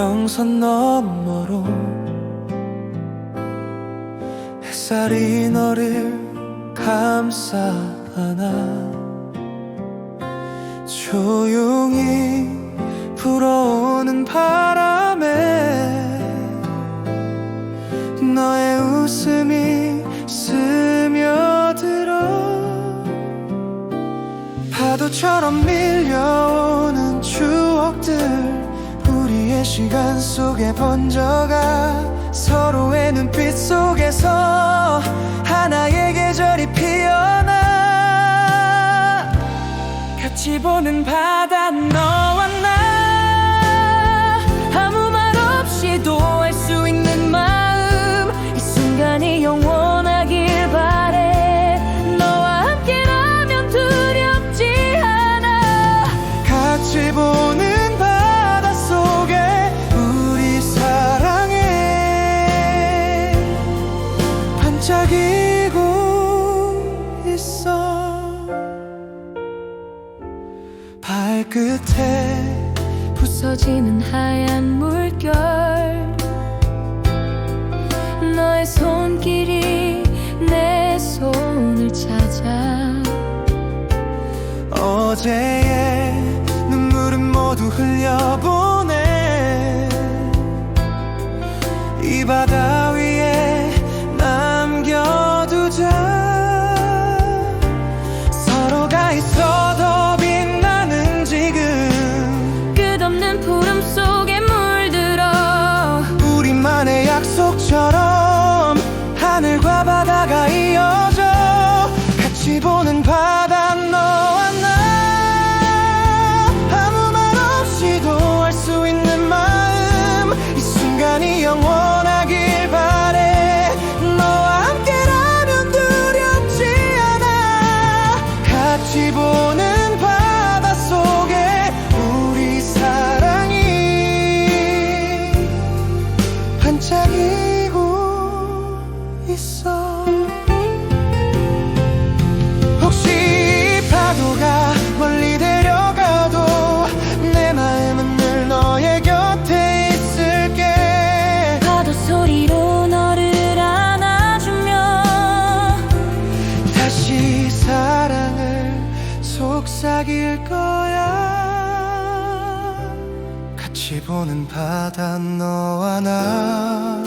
평선 너머로 햇살이 너를 감싸 안아 조용히 불어오는 바람에 너의 웃음이 스며들어 파도처럼 밀려오는 추억들 우리의 시간 속에 번져가 서로의 눈빛 속에서 하나의 계절이 피어나. 같이 보는 바다 너와 나 발끝에 부서지는 하얀 물결. 너의 손길이 내 손을 찾아. 어제의 푸름 속에 물들어 우리만의 약속처럼 하늘과 바다가 속삭일 거야. 같이 보는 바다 너와 나.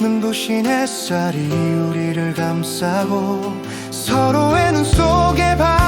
눈부신 햇살이 우리를 감싸고 서로의 눈 속에 바다